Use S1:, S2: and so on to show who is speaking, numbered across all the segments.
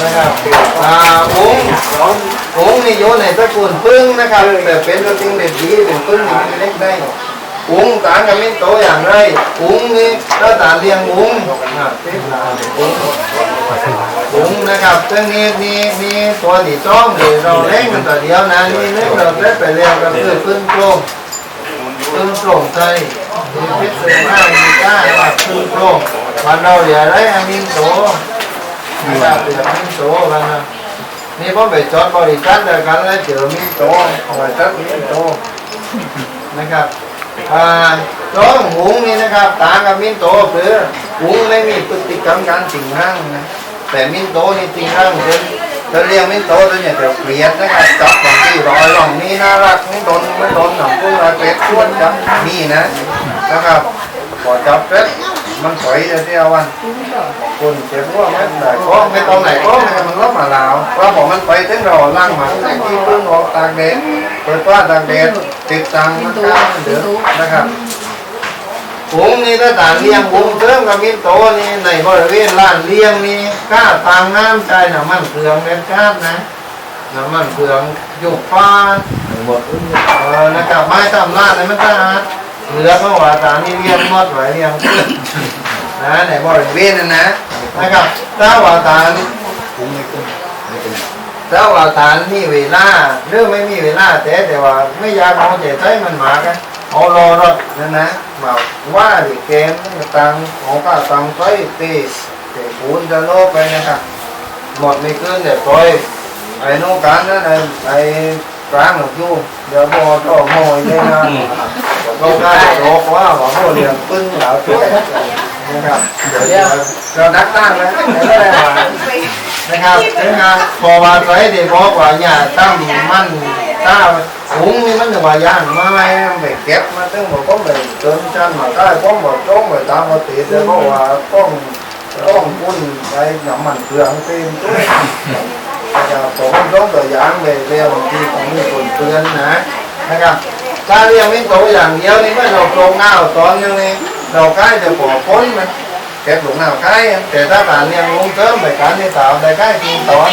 S1: นะครับอ่าอุ้งองนี่อยู่ในตระกูลพึ่งนะครับแต่เป็นตัวจริงเด็ดดีเป็นพึ่งนี่มันเล็กได้อุ้งตางกับมินโตอย่างไรอุ้งนี่เราต่างเรียงอุ้งนะอุ้งอุ้งนะครับซึ่งนี่มีมีตัวที่จ้องหรือเราเล่นกันตัวเดียวนะนี่นึกเราเล่นไปเรียงก็คือพึ่งโปร่งพึ่งโปร่งใจมีพิษเสือหน้ามีก้าพึ่งโปร่งวันเราอย่าได้อามินโต นะครับเดี๋ยวมินโตกันนะนี่ผมไปจอดบริการเดียวกันแล้วเจอมินโตเอาไปจัดมินโตนะครับอ่าร้องหุงนี่นะครับต่างกับมินโตคือหุงไม่มีพฤติกรรมการสิงร่างนะแต่มินโตนี่สิงร่างเป็นจะเรียกมินโตตัวเนี่ยเดี๋ยวเกลียดนะครับจับบางที่รอยหล่องนี่น่ารักนี่โดนไม่โดนหนังพวกเราเป็ดชวนจับนี่นะนะครับพอจับเป็ด มันถอยจะเที่ยววันคนเจ็บว่าไม่ได้ก็ไม่ตรงไหนก็ไม่มันรับมาลาวเพราะผมมันไปถึงเราล่างมาแต่ที่เพิ่งออกตากแดดเปิดว่าตากแดดติดตังมันก้าวเดือดนะครับหุงนี่ถ้าต่างเลี้ยงหุงเติมกับมินโตนี่ในบริเวณร้านเลี้ยงนี่ก้าตางน้ำใจน้ำมันเครื่องเด็ดขาดนะน้ำมันเครื่องยุกฟ้าเออนะครับไม้ตำร้านนี่มันสะอาด เหลือเพราะว่าตางนี่เลี้ยงหมดไว้เลี้ยนะในบริเวณนั้นนะนะครับถ้าว่าฐานถ้าว่าฐานมีเวลาหรือไม่มีเวลาแต่แต่ว่าไม่อยากเอาใจใช้มันหมากันเอารอรถนั่นนะมาว่าดิเกมตังเอาก็ตังไปตีเตะปูนจะโลกไปนะครับหมดไม่เกินเดี๋ยวปล่อยไอ้นู่นกันนั่นไอ้ไอ้กลางหลงยู่เดี๋ยวบอต่อโมยเลยนะ เราได้โลกว่าว่าโมเรียงปึ้งเหล่าช่วยนะครับเดี๋ยวเรานักตั้งแล้วไม่ได้มานะครับนะครับพอมาใส่ที่บอกว่าอย่าตั้งมันต้าหุงนี่มันถึงว่าย่างไม้ไปเก็บมาถึงบอกก็ไม่เกินชั้นมาได้ก็บอกจ้องไปตามปกติแต่บอกว่าต้องต้องพุ่นไปน้ำมันเครื่องเต็มด้วนะครับผมต้องตัวอย่างไปเรียบางทีของมีคนเตือนนะนะครับ ถ้าเรียงไม่โตอย่างเดียวนี่เมื่อเราโครงเงาตอนยังนี้เราใกล้จะปอพ้นมันแกะหลุม nào cái แต่ถ้าการเลี้ยงลุงเติมไปการที่ tạo ได้ใกล้กินตอน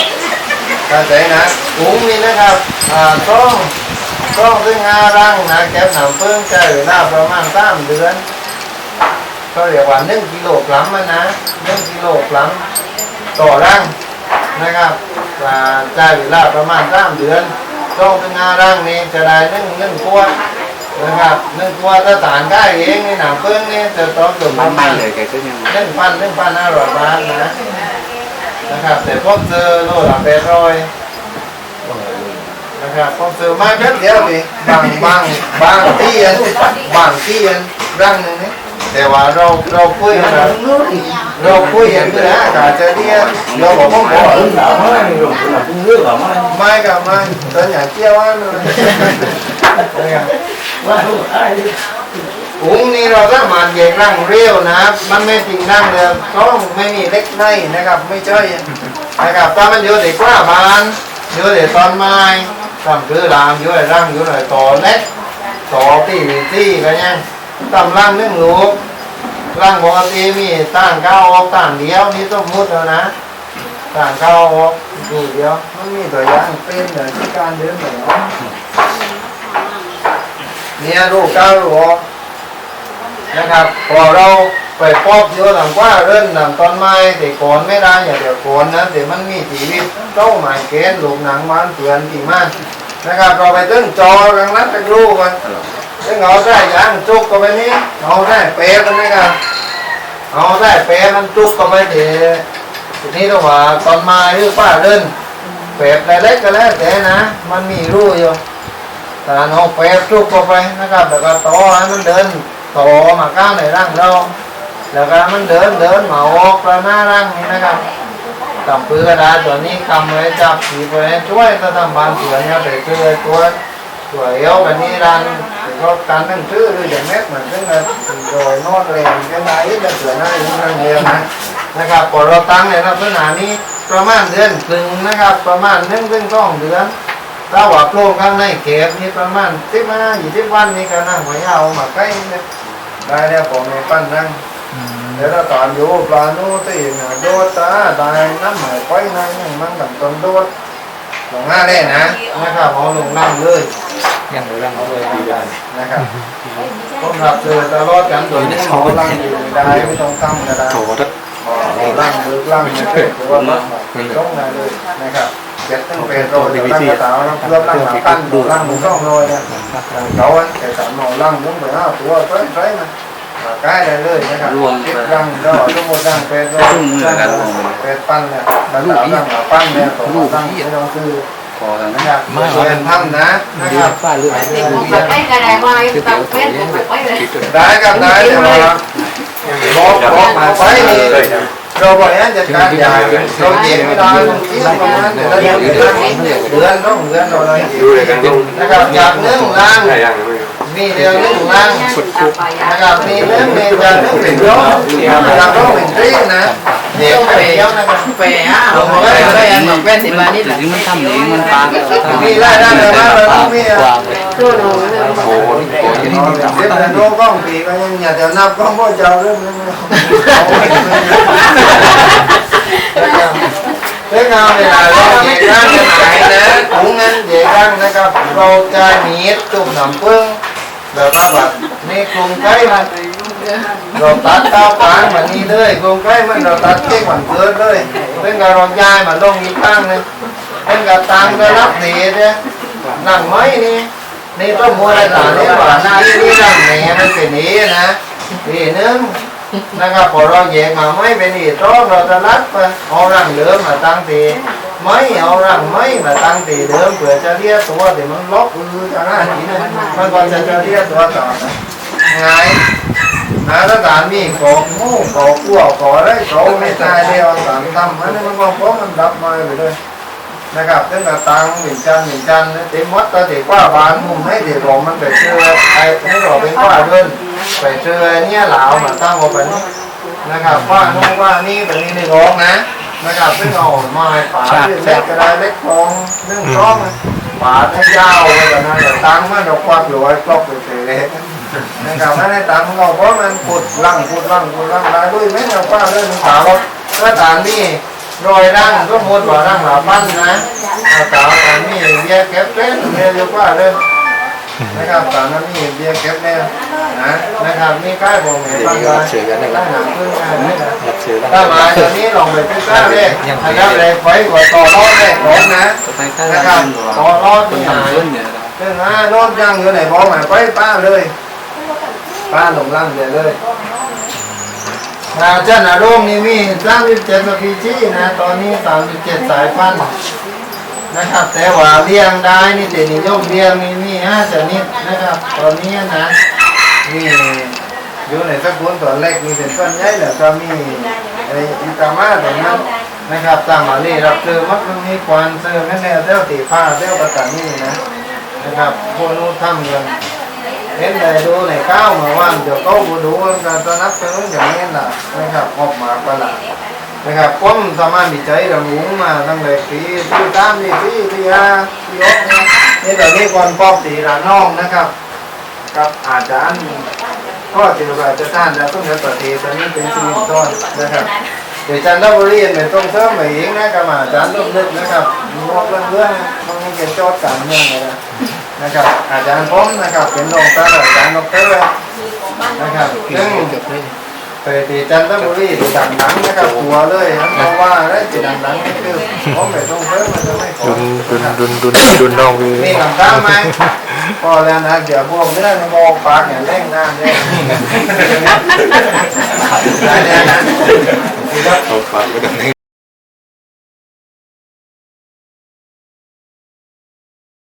S1: เข้าใจนะลุงนี่นะครับอ่าต้องต้องถึงห้ารังนะแกหนำเพิ่งใช้เวลาประมาณสามเดือนก็เรียกว่าหนึ่งกิโลกรัมมันะหนึ่งกิโลกรัมต่อรังนะครับอ่าใช้เวลาประมาณสามเดือน ต้องถึงห้ารังนี่จะได้นึ่งนึ่งขวนะครับนึ่งตัวถ้าฐานได้เองนี่หนังเพิ่งนี่จะต้องถึงประมาณห
S2: เลยแกก็ยัง
S1: นึ่งพันนึ่งพันห้าร้อยบาทนะนะครับแต่พวกเจอโลละแปดร้อยนะครับพวกเจอมาแค่เดียวดิบางบางบางที่อันบางที่อันร่างนึงนี่ แต่ว่าเราเราคุยกันะเราคุยกันนะอาจจะเรียเราบอกว่าบอก
S2: đảo mới đi rồi là cũng nước vào mới
S1: ไม่กับไม่ตอนอย่างเที่ยวว่าเลยนะครับ
S2: quá không ai đi
S1: หุงนี่เราสามารถแยกร่างเรียวนะครับ มันไม่จริงร่างเดียต้องไม่มีเล็กในนะครับ ไม่ใช่นะครับถ้ามันอยู่ในกล้าบานอยู่ในตอนไม้ทำคือรามอยู่ในร่างอยู่ในต่อเล็กต่อปีตี้ก็ยัง ตำร่างหนึ่องลูกร่างปกติมีต่างก้าวออกต่างเดียวนี่ต้องมุดแล้วนะต่างก้าวออกดูเดียวมันมีตัวอย่างเป็นเหมือนที่การเดินเหมือนเนี่ยลูกก้าวออกนะครับพอเราไปพบเยอะหลังว่าเรื่องหนังต้นไม้แต่โกนไม่ได้อย่าเดี๋ยวโกนนะเดี๋ยวมันมีชีวิตเต้าหมายเกณฑ์ลูกหนังมันเตือนทีมากนะครับเราไปตึ้งจอรังนัดไปรูกัน ตึ้งเอาได้ยางจุกก็ไปนี้เอาได้เป๊ะกันนะครับเอาได้เป๊ะมันจุกก็ไปเดี๋ยวทีนี้ต้องว่าต้นม้หรือป้าเดินเป๊ะเล็กก็แล้วแต่นะ มันมีรูอยู่แต่เอาเป๊ะจุกก็ไปนะครับแล้วก็ต่อให้มันเดินโตมาก้าวในร่างเราแล้วก็มันเดินเดินมาออกแล้วหน้าร่างนี้นะครับตำปือกระดาษตัวนี้คำไว้จับผีไปช่วยถ้าทำบานเสือเนี่ยไปช่วยตัวตัวเอวแบบนี้ร้าน ก็การนั่งชื่อหรืออย่างแม็กเหมือนกันเลยโดยนอดแรงกันไหนจะเสือหน้าอยู่นั่งเดียวนะนะครับพอเราตั้งในลักษณะนี้ประมาณเดือนครึ่งนะครับ ประมาณหนึ่งถึงสองเดือนถ้าว่าโปร่งข้างในเขตนี่ประมาณสิบห้ายี่สิบวันนี่ก็นั่งหัวยาวมาใกล้เนี่ยได้แล้วผมในปั้นนั่งเดี๋ยวเราตอนอยู่ปลาโน้ตีนะโดดตาได้น้ำหมายไปนะยังมันกับต้นโดดหลงหน้าได้นะนะครับเอาลงนั่งเลย
S2: ยังไม่ร่างเอาเลยดีกัน
S1: นะครับผมรับเจอตลอดกันโดยที่เขาล่างอยู่ได้ไม่ต้องทำก็ได้
S3: โถทัด
S1: เอาล่างหรือล่างไม่ใช่หรือว่าล่างต้องได้เลยนะครับเจ็ดตั้งเป็นโรยตั้งกระเต๋าแล้วเริ่มล่างหลังปั้นดูล่างมือต้องโรยนะเขาอันแต่สามหน่อล่างมุ้งไปห้าตัวใช้ใช้มันใกล้ได้เลยนะครับเจ็ดล่างแล้วทั้งหมดล่างเป็นโรยเป็นปั้นเนี่ยกระเต๋าล่างหลังปั้นเนี่ยตัวล่างไม่ต้องซื้อ
S3: พ อแล้วนะ
S1: นะครับเรียนทำนะนะครับ
S2: ป้าเลือก
S4: một bật cái cái này mai tập quét một bật cái này
S1: ได้ครับได้เดี๋ยวเราบอกบอกหมายไปนี่เราบริหารจัดการใหญ่เราเย็นไม่ได้ต้องคิดประมาณเดือนเดือนเดือนต้องเดือนเราเลย
S3: ดูเลยกันดิ
S1: นะครับจากเนื้อหมูล่าง
S3: ใช่ยังไม่รู้
S1: มีเรื่องเนื้อหมูล่าง
S4: tập
S1: นะครับมีเรื่องมีจากเนื้อเป็นร้องจากร้องเป็นรีนะ เดี๋ยวไปเดี๋ยวนะครับ
S4: về á không có cái ăn mà quen thì mà đi
S2: ถึงมันทำเองมันปา
S1: มีรายได้เลยว่าเราต้องมี
S2: กวาง
S4: chưa đủ
S3: โอ้โหโอ้ย
S1: เดี๋ยวเป็นโรคกล้องปีก็ยังอยากจะนับกล้องพ่อจ้าเรื่องนี้เรื่องงานเวลาเราเย็นร่างหายนะถุงเงินเย็นร่างนะครับ เราจะมีจุ่มหน้ำผึ้งแล้วก็แบบนี่กรุงไทยมัน เราตัดเต้าปางแบบนี้เลยกรุงไทยมันเราตัดเค้กวันเกิดเลยเรื่องการรองย้ายมาลงอีกข้งนึงเป็นกับตังก็รับดีเนี่ยนั่งไม้นี่นี่ต้นโมอะไรต่างนี่หวานหน้าที่นี่นั่งเนี่ยมันเป็นนี้นะอีนึงนะครับพอเราแยกมาไม่เป็นอีต้นเราจะรัดไปเอารังเดิมมาตั้งตีไม่เอารังไม่มาตั้งตีเดิมเผื่อจะเรียกตัวเดี๋ยวมันล็อกอือทางหน้าทีนึงมันก็จะจะเรียกตัวต่อไง นะถ้าตามนี่ขอโม่ขอกั้วขอได้ขอไม่ตายเดียวตามทำมันมันก็พอมันดับมาไปเลยนะครับตั้งแต่ตังหนึ่งจันหนึ่งจันเต็มวัดตาเด็กว่าบานมุมให้เด็กหลงมันไปเชื่อไอ้ให้หลงเป็นว่าเดินไปเชื่อเนี่ยหลาวมาตั้งเอาไปนี่นะครับว่านู่นว่านี่แบบนี้ในร้องนะนะครับซึ่งเอามาป่าเล็กก็ไดเล็กทองเรื่องร้องป่าให้ยาวไปแบบนั้นตังมันดอกควักรวยกลอกไปเฉย นะครับไม่ได้ตังเราเพราะมันปุดลังปุดลังปุดลังได้ด้วยไม่เอาป้าเรื่องขาวก็ตามนี่รอยร่างก็หมดว่าร่างหลาปั้นนะอาตาตอนนี้เบียร์แก็บเล่นเรียกว่าเลยนะครับตอนนั้นนี่เบียร์แก็บเล่นนะนะครับนี่ใกล้บอกไงบ้างเลยได้หนังขึ้นมาเลยนะ
S2: รับซื้อแล้ว
S1: ถ้ามาตอนนี้ลองไปเป็นก้าเลยอันนั้นเลยไฟกว่าต่อรอดเลยร้อนนะ
S2: ไปข้าง
S1: นะค
S2: ล่า
S1: รับ
S2: ง
S1: ต่อรอดนี่หาย
S2: ขึ้นเนี่ย
S1: เรื่องนะรอดยังอยู่ไหนบอกมาไปป้าเลย ป้าลงล่างเลยเลยอาจารย์อารมนี่มีสามสิบเจ็ดสปีชีนะ ตอนนี้สามสิบเจ็ดสายพันธุ์นะครับ แต่ว่าเลี้ยงได้นี่แต่นิยมเลี้ยงนี่มีห้าชนิดนะครับ ตอนนี้นะนี่อยู่ในสกุลตัวเล็กมีเป็นต้นใหญ่แล้วก็มีไอ้อิตามาตัวนั้นนะครับตามมาลีรับเจอมักมันมีควันเจอแม่แนวเต้าตีผ้าเต้าประกันนี่นะนะครับพวกนู้นทำเงิน เห็นได้ดูในข้าวมาว่านเดี๋ยวเขาบูดูการจะนับเป็นอย่างนี้นะนะครับออกมาประหลาดนะครับผมสามารถวิจัยระบุมาตั้งแต่ปีที่สามที่สี่ที่ห้าที่หกนะนี่แตอนนี้ก่อนปอกสีระนน้องนะครับ กับอาจารย์พ่อจิรวัตรจะท่านแล้วต้องเดินปฏิตอนนี้เป็นชีวิตต้นนะครับเดี๋ยวจารย์รับเรีเนี่ยต้องเพิ่มมาอีกนะกับอาจารย์ร่วมนึกนะครับมอกเรื่องเรื่องมันมีเกี่ยวกับการเมืองเลยนะ นะครับอาจารย์ผมนะครับเป็นรองศาสตราจารย์ดอกเตอร์นะครับซึ่งไปที่จันทบุรีที่ดังหนังนะครับหัวเลยนะเพราะว่าได้ที่ดังหนังนี่คือผมไปต้องเพิ่มมันจะไม่ขอ
S3: ดุนดุนดุนดุนดุนน้องวี
S1: มีคำถามไหมพอแล้วนะเดี๋ยวพวกเนื้อในโมกปากอย่างเร่งหน้าเนี่ยได้แล้วนะ
S3: เขาฟังก็ต้องนิ่ง